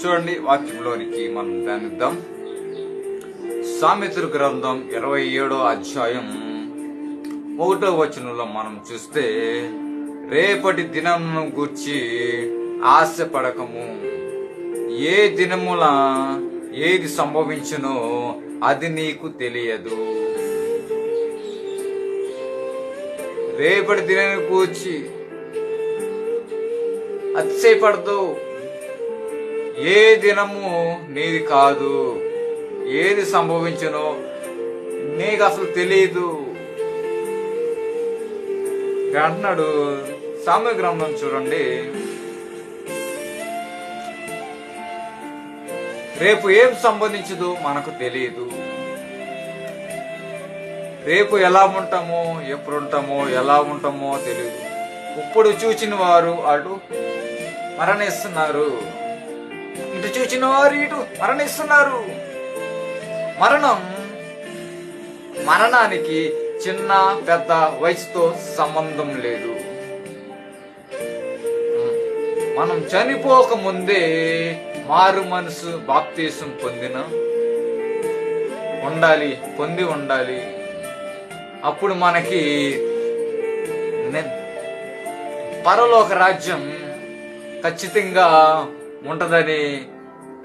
చూడండి వాక్యంలోనికి మనం ధ్యానిద్దాం సామెతల గ్రంథం ఇరవై ఏడో అధ్యాయం ఒకటో వచనంలో మనం చూస్తే రేపటి దినం గూర్చి ఆశపడకము. ఏ దినముల ఏది సంభవించునో అది నీకు తెలియదు. రేపటి దినాన్ని కూర్చి అతిశయపడదు. ఏ దినము నీది కాదు. ఏది సంభవించనో నీకు అసలు తెలియదు అంటున్నాడు సామ్య గ్రంథం చూడండి. రేపు ఏం సంబంధించదో మనకు తెలియదు రేపు ఎలా ఉంటామో ఎప్పుడు ఉంటామో ఎలా ఉంటామో తెలియదు ఇప్పుడు చూచిన వారు అటు మరణిస్తున్నారు. ఇటు చూచిన వారు ఇటు మరణిస్తున్నారు. మరణం మరణానికి చిన్న పెద్ద వయసుతో సంబంధం లేదు. మనం చనిపోక ముందే మారు మనసు బాప్తీసం పొందిన ఉండాలి పొంది ఉండాలి. అప్పుడు మనకి పరలోక రాజ్యం ఖచ్చితంగా ఉంటదని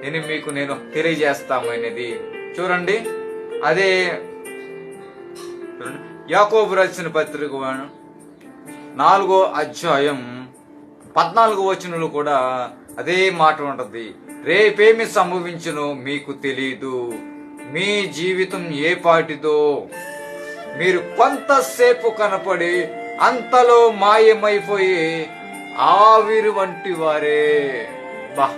నేను మీకు నేను తెలియజేస్తామనేది చూడండి అదే యాకోబు రాసిన పత్రిక నాలుగో అధ్యాయం పద్నాలుగో వచనంలో కూడా అదే మాట ఉంటది. రేపేమి సంభవించునో మీకు తెలియదు మీ జీవితం ఏ పాటిదో మీరు కొంతసేపు కనపడి అంతలో మాయమైపోయి ఆవిరి వంటి వారే. బా.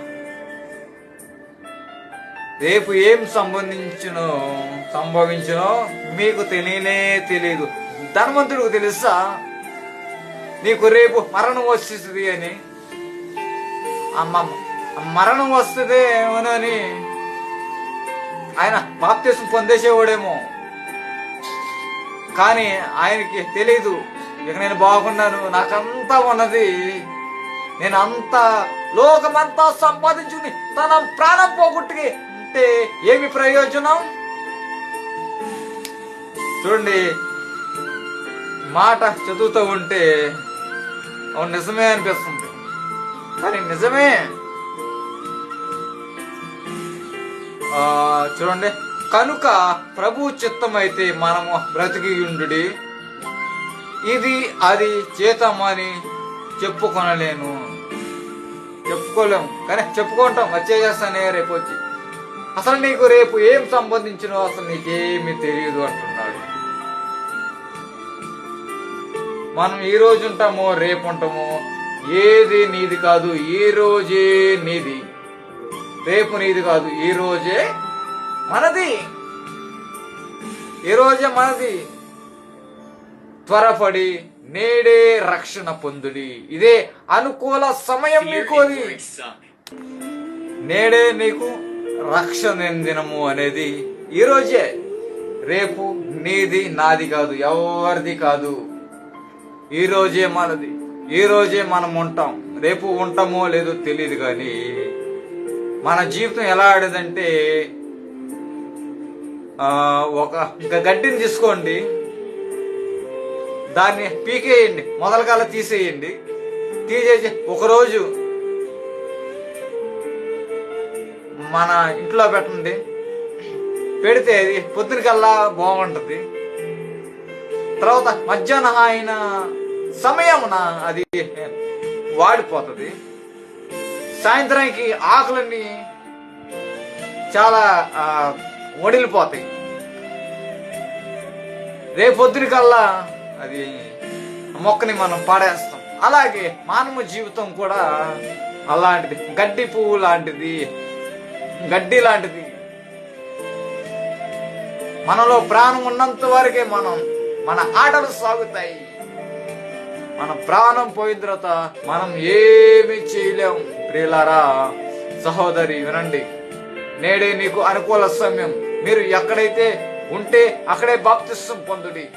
రేపు ఏం సంబంధించునో సంభవించునో మీకు తెలియనే తెలియదు ధనవంతుడికి తెలుసా? నీకు రేపు మరణం వస్తుంది అని. అమ్మ మరణం వస్తుంది ఏమోనని. ఆయన బాప్తీసం పొందేసేవాడేమో. కానీ ఆయనకి తెలియదు ఇక నేను బాగున్నాను నాకంతా ఉన్నది. నేను అంత లోకమంతా సంపాదించుకుని తన ప్రాణం పోగొట్టుకి అంటే ఏమి ప్రయోజనం? చూడండి మాట చదువుతూ ఉంటే అవును నిజమే అనిపిస్తుంది. కానీ నిజమే. చూడండి కనుక ప్రభు చిత్తమైతే మనము బ్రతికి ఉండు ఇది అది చేతమని చెప్పుకొనలేను. చెప్పుకోలేము. కానీ చెప్పుకుంటాం. వచ్చేసేస్తానే రేపు వచ్చి. అసలు నీకు రేపు ఏం సంబంధించినో అసలు నీకేమీ తెలియదు అంటున్నాడు. మనం ఈ రోజు ఉంటామో రేపు ఉంటామో ఏది నీది కాదు ఈ రోజే నీది. రేపు నీది కాదు ఈ రోజే మనది. ఈ రోజే మనది. త్వరపడి నేడే రక్షణ పొందుడి. ఇదే అనుకూల సమయం మీకు అది నేడే నీకు రక్షణ దినము అనేది ఈ రోజే. రేపు నీది నాది కాదు ఎవరిది కాదు. ఈ రోజే మనది ఈ రోజే మనం ఉంటాం. రేపు ఉంటామో లేదో తెలియదు కానీ మన జీవితం ఎలా ఆడేదంటే ఒక గడ్డిని తీసుకోండి. దాన్ని పీకేయండి. మొదలకాల తీసేయండి. తీసేసి ఒకరోజు మన ఇంట్లో పెట్టండి. పెడితే అది పొద్దునకల్లా బాగుంటుంది. తర్వాత మధ్యాహ్నం అయిన సమయమున అది వాడిపోతుంది. సాయంత్రానికి ఆకులన్నీ చాలా ఆ, వడిలిపోతాయి. రేపొద్దునికల్లా అది మొక్కని మనం పాడేస్తాం. అలాగే మానవ జీవితం కూడా అలాంటిది. గడ్డి పువ్వు లాంటిది గడ్డి లాంటిది. మనలో ప్రాణం ఉన్నంత వరకే మనం మన ఆటలు సాగుతాయి. మన ప్రాణం పోయిన తర్వాత మనం ఏమి చేయలేం. ప్రియులారా సహోదరి వినండి. నేడే నీకు అనుకూల సమయం. మీరు ఎక్కడైతే ఉంటే అక్కడే బాప్తిస్తం పొందుడి.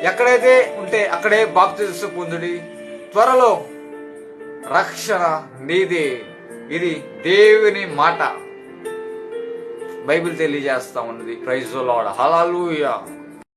ఎక్కడైతే ఉంటే అక్కడే బాప్తిసు పొందుడి త్వరలో రక్షణ నీది. ఇది దేవుని మాట. బైబిల్ తెలియజేస్తా ఉన్నది. Praise lord హలాలుయా